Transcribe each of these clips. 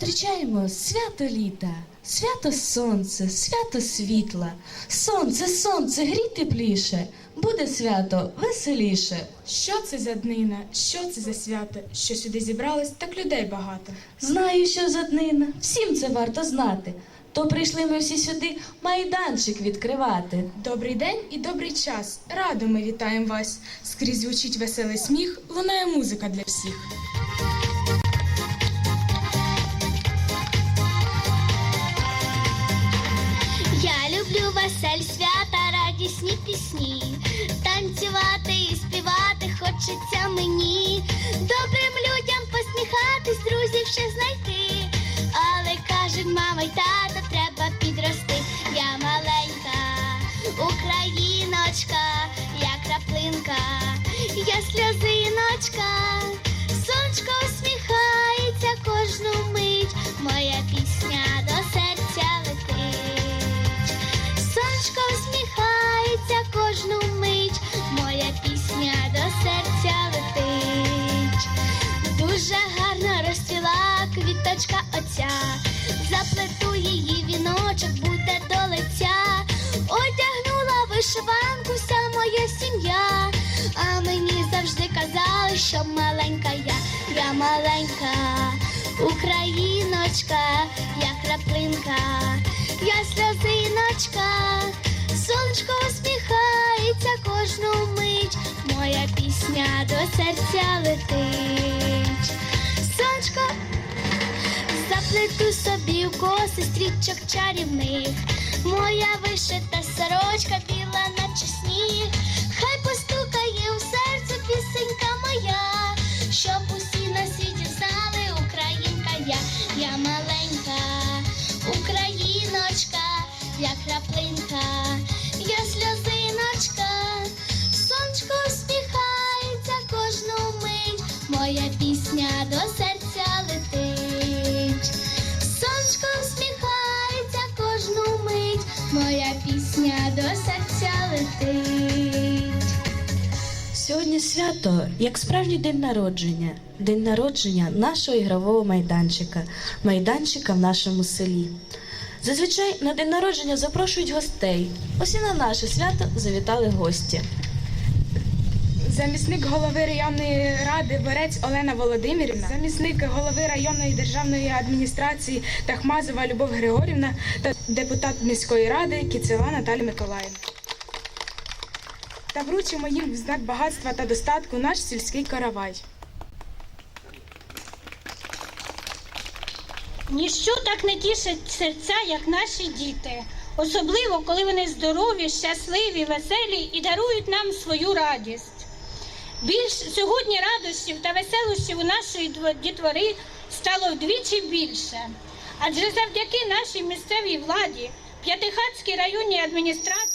Зустрічаємо свято літа, свято сонце, свято світла. Сонце, сонце, грій тепліше, буде свято веселіше. Що це за днина? Що це за свято? Що сюди зібралось, так людей багато. Знаю, що за днина, всім це варто знати. То прийшли ми всі сюди майданчик відкривати. Добрий день і добрий час. Радо ми вітаємо вас. Скрізь звучить веселий сміх, лунає музика для всіх. Пісні, танцювати і співати хочеться мені, добрим людям посміхатись, друзів ще знайти. Але кажуть, мама й тата треба підрости. Я маленька україночка, я краплинка, я сльозиночка, оця, заплету її віночок буде до лиця. Одягнула вишиванку вся моя сім'я, а мені завжди казали, що маленька я, я маленька. Україночка, я краплинка, я сльозиночка, сонечко усміхається кожну мить, моя пісня до серця летить. Сонечко заплету собі в коси стрічок чарівних. Моя вишита сорочка біла, наче сніг. Хай постукає у серце пісенька моя, щоб усі на світі знали, українка я, я маленька, україночка, я краплинка, свято, як справжній день народження, день народження нашого ігрового майданчика, майданчика в нашому селі. Зазвичай на день народження запрошують гостей. Ось і на наше свято завітали гості. Замісник голови районної ради Борець Олена Володимирівна, замісник голови районної державної адміністрації Тахмазова Любов Григорівна та депутат міської ради Кіцела Наталя Миколаївна. Та вручимо їм в знак багатства та достатку наш сільський каравай. Ніщо так не тішить серця, як наші діти, особливо коли вони здорові, щасливі, веселі і дарують нам свою радість. Більш сьогодні радощів та веселощів у нашої дітвори стало вдвічі більше. Адже завдяки нашій місцевій владі, П'ятихатській районній адміністрації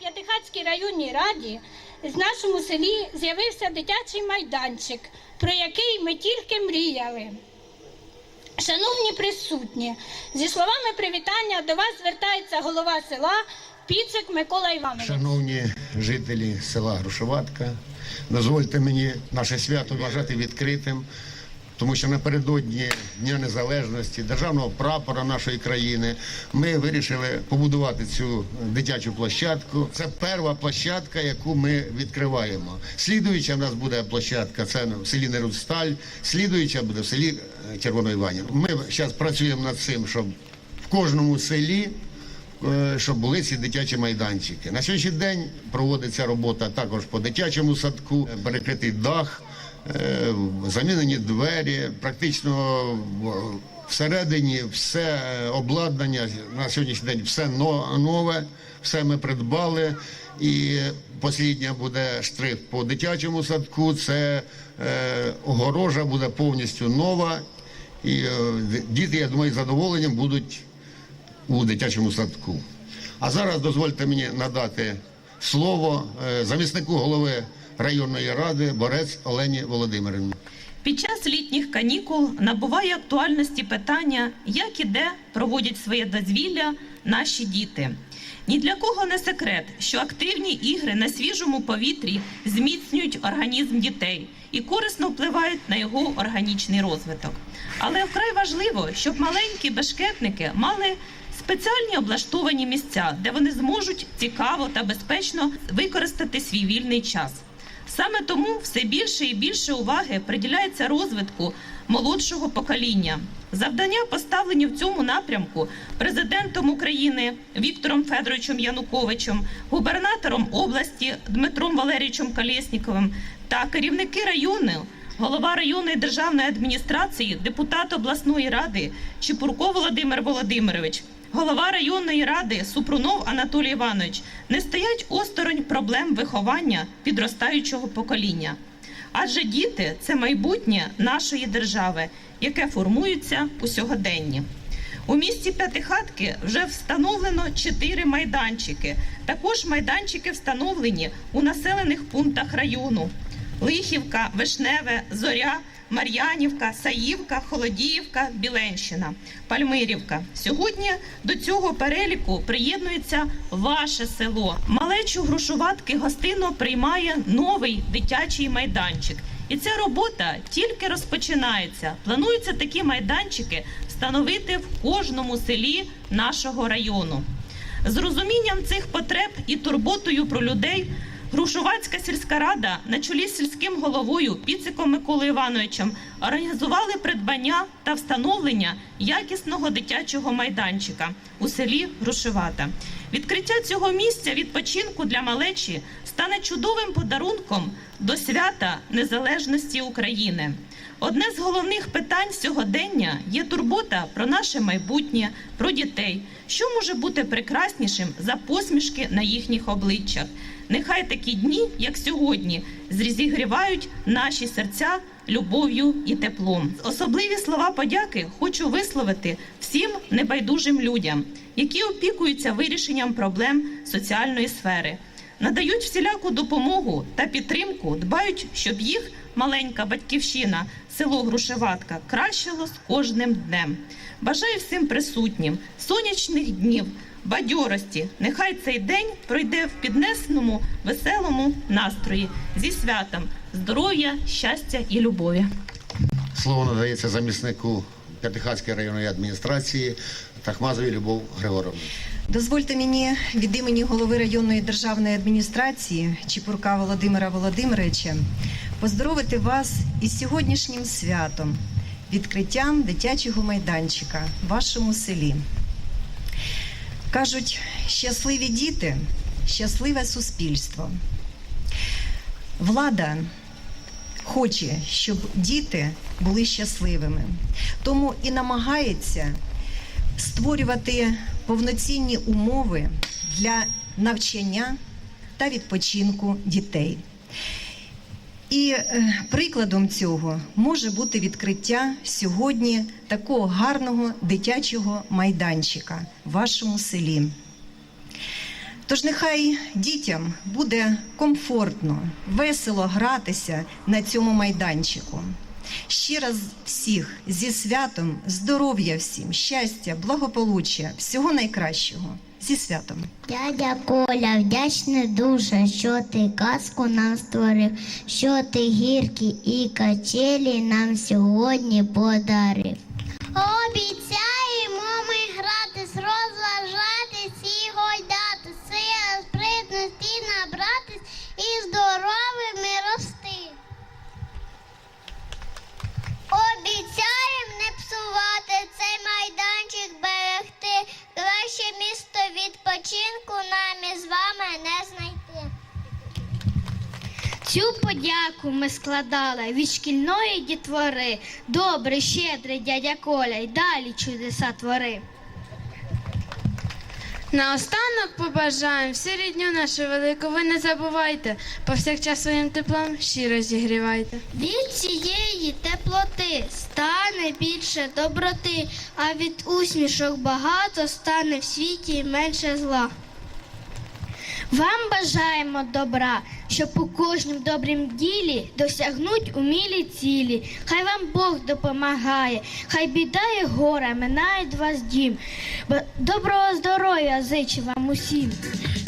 П'ятихатській районній раді в нашому селі з'явився дитячий майданчик, про який ми тільки мріяли. Шановні присутні, зі словами привітання до вас звертається голова села Піцик Микола Іванович. Шановні жителі села Грушоватка, дозвольте мені наше свято вважати відкритим, тому що напередодні Дня Незалежності, державного прапора нашої країни, ми вирішили побудувати цю дитячу площадку. Це перша площадка, яку ми відкриваємо. Слідуюча в нас буде площадка, це в селі Нерудсталь, слідуюча буде в селі е, Червоноіванів. Ми зараз працюємо над цим, щоб в кожному селі е, щоб були ці дитячі майданчики. На сьогоднішній день проводиться робота також по дитячому садку, е, перекритий дах, замінені двері, практично всередині все е, обладнання на сьогоднішній день все нове, все ми придбали. І послідня буде штрих по дитячому садку. Це е, огорожа буде повністю нова. І е, діти, я думаю, з задоволенням будуть у дитячому садку. А зараз дозвольте мені надати слово е, заміснику голови районної ради Борець Олені Володимирівні. Під час літніх канікул набуває актуальності питання, як і де проводять своє дозвілля наші діти. Ні для кого не секрет, що активні ігри на свіжому повітрі зміцнюють організм дітей і корисно впливають на його органічний розвиток. Але вкрай важливо, щоб маленькі бешкетники мали спеціальні облаштовані місця, де вони зможуть цікаво та безпечно використати свій вільний час. Саме тому все більше і більше уваги приділяється розвитку молодшого покоління. Завдання поставлені в цьому напрямку президентом України Віктором Федоровичем Януковичем, губернатором області Дмитром Валерійовичем Колєсніковим та керівники району, голова районної державної адміністрації, депутат обласної ради Чепурко Володимир Володимирович. Голова районної ради Супрунов Анатолій Іванович не стоять осторонь проблем виховання підростаючого покоління. Адже діти це майбутнє нашої держави, яке формується у сьогоденні. У місті П'ятихатки вже встановлено чотири майданчики. Також майданчики встановлені у населених пунктах району: Лихівка, Вишневе, Зоря, Мар'янівка, Саївка, Холодіївка, Біленщина, Пальмирівка. Сьогодні до цього переліку приєднується ваше село. Малечу грушуватки гостинно приймає новий дитячий майданчик. І ця робота тільки розпочинається. Планується такі майданчики встановити в кожному селі нашого району. З розумінням цих потреб і турботою про людей Грушувацька сільська рада на чолі з сільським головою Піциком Миколою Івановичем організували придбання та встановлення якісного дитячого майданчика у селі Грушевата. Відкриття цього місця відпочинку для малечі стане чудовим подарунком до свята незалежності України. Одне з головних питань сьогодення є турбота про наше майбутнє, про дітей. Що може бути прекраснішим за посмішки на їхніх обличчях? Нехай такі дні, як сьогодні, зрізігрівають наші серця любов'ю і теплом. Особливі слова подяки хочу висловити всім небайдужим людям, які опікуються вирішенням проблем соціальної сфери, надають всіляку допомогу та підтримку, дбають, щоб їх маленька батьківщина, село Грушеватка, кращило з кожним днем. Бажаю всім присутнім сонячних днів, бадьорості. Нехай цей день пройде в піднесеному, веселому настрої зі святом, здоров'я, щастя і любові. Слово надається заміснику П'ятихатської районної адміністрації Тахмазовій Любов Григоровні. Дозвольте мені від імені голови районної державної адміністрації Чіпурка Володимира Володимировича поздоровити вас із сьогоднішнім святом, відкриттям дитячого майданчика в вашому селі. Кажуть, щасливі діти, щасливе суспільство. Влада хоче, щоб діти були щасливими, тому і намагається створювати повноцінні умови для навчання та відпочинку дітей. І е, прикладом цього може бути відкриття сьогодні такого гарного дитячого майданчика в вашому селі. Тож нехай дітям буде комфортно, весело гратися на цьому майданчику. Ще раз всіх зі святом, здоров'я всім, щастя, благополуччя, всього найкращого. Зі святом. Дядя Коля, вдячний дуже, що ти казку нам створив, що ти гірки і качелі нам сьогодні подарив. Обіцяємо Цю подяку ми складали від шкільної дітвори. Добрий, щедрий дядя Коля, й далі чудеса твори. Наостанок побажаємо всі рідню нашу велику. Ви не забувайте, повсякчас своїм теплом щиро зігрівайте. Від цієї теплоти стане більше доброти, а від усмішок багато стане в світі менше зла. Вам бажаємо добра, щоб у кожнім добрім ділі досягнуть умілі цілі. Хай вам Бог допомагає, хай біда і горе минають вас дім. Доброго здоров'я зичу вам усім.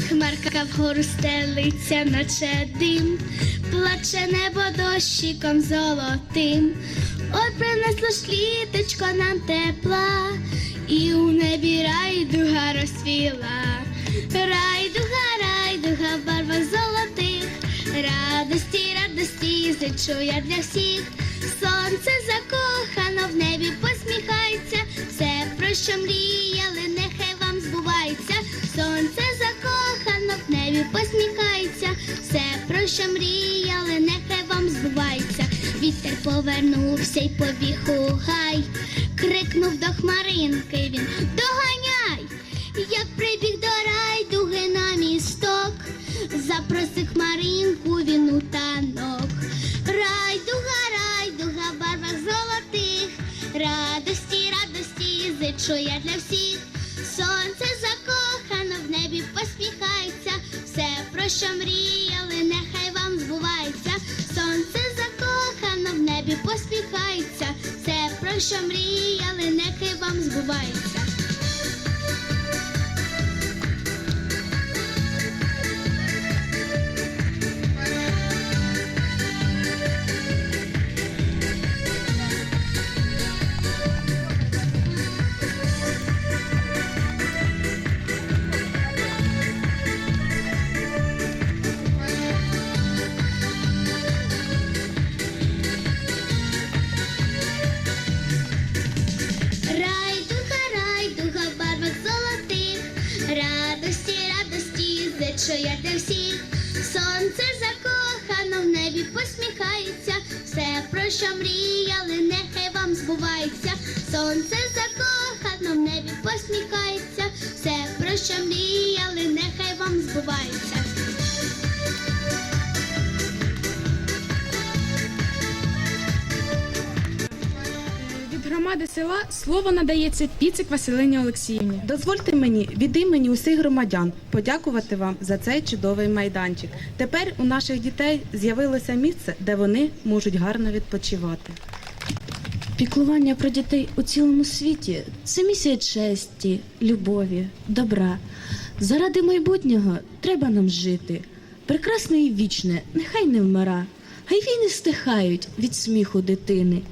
Хмарка вгору стелиться, наче дим, плаче небо дощиком золотим. Ой, принесло ж літочко нам тепла, і у небі райдуга розсвіла. Райдуга, райдуга в барвах золотих, радості, радості зичу я для всіх. Сонце закохано в небі посміхається, все про що мріяли, нехай вам збувається. Сонце закохано в небі посміхається, все про що мріяли, нехай вам збувається. Вітер повернувся й побіг у гай, крикнув до хмаринки він все мрія, але нехай вам збувається. Що мріяли, нехай вам збувається. Сонце закохано в небі посміхається, громади села слово надається Піцик Василині Олексіївні. Дозвольте мені від імені усіх громадян подякувати вам за цей чудовий майданчик. Тепер у наших дітей з'явилося місце, де вони можуть гарно відпочивати. Піклування про дітей у цілому світі це місія честі, любові, добра. Заради майбутнього треба нам жити. Прекрасне і вічне, нехай не вмира. Хай війни стихають від сміху дитини.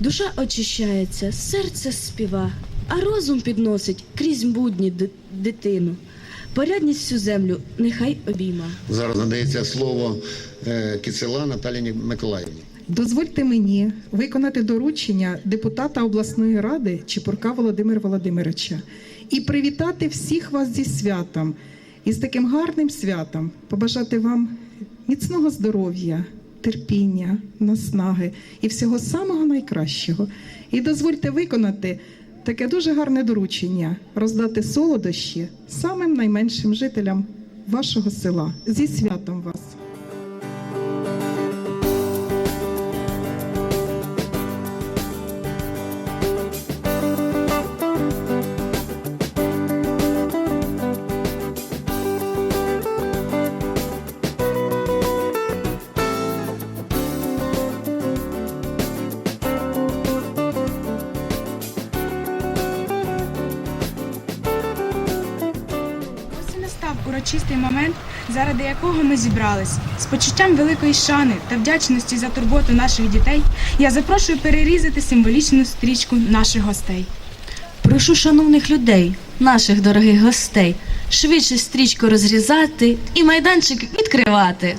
Душа очищається, серце співа, а розум підносить крізь будні дитину. Порядність всю землю нехай обійма. Зараз надається слово е, Кіцела Наталіні Миколаївні. Дозвольте мені виконати доручення депутата обласної ради Чепурка Володимира Володимировича і привітати всіх вас зі святом і з таким гарним святом побажати вам міцного здоров'я, терпіння, наснаги і всього самого найкращого. І дозвольте виконати таке дуже гарне доручення роздати солодощі самим найменшим жителям вашого села. Зі святом вас! Урочистий момент, заради якого ми зібрались. З почуттям великої шани та вдячності за турботу наших дітей я запрошую перерізати символічну стрічку наших гостей. Прошу шановних людей, наших дорогих гостей, швидше стрічку розрізати і майданчик відкривати.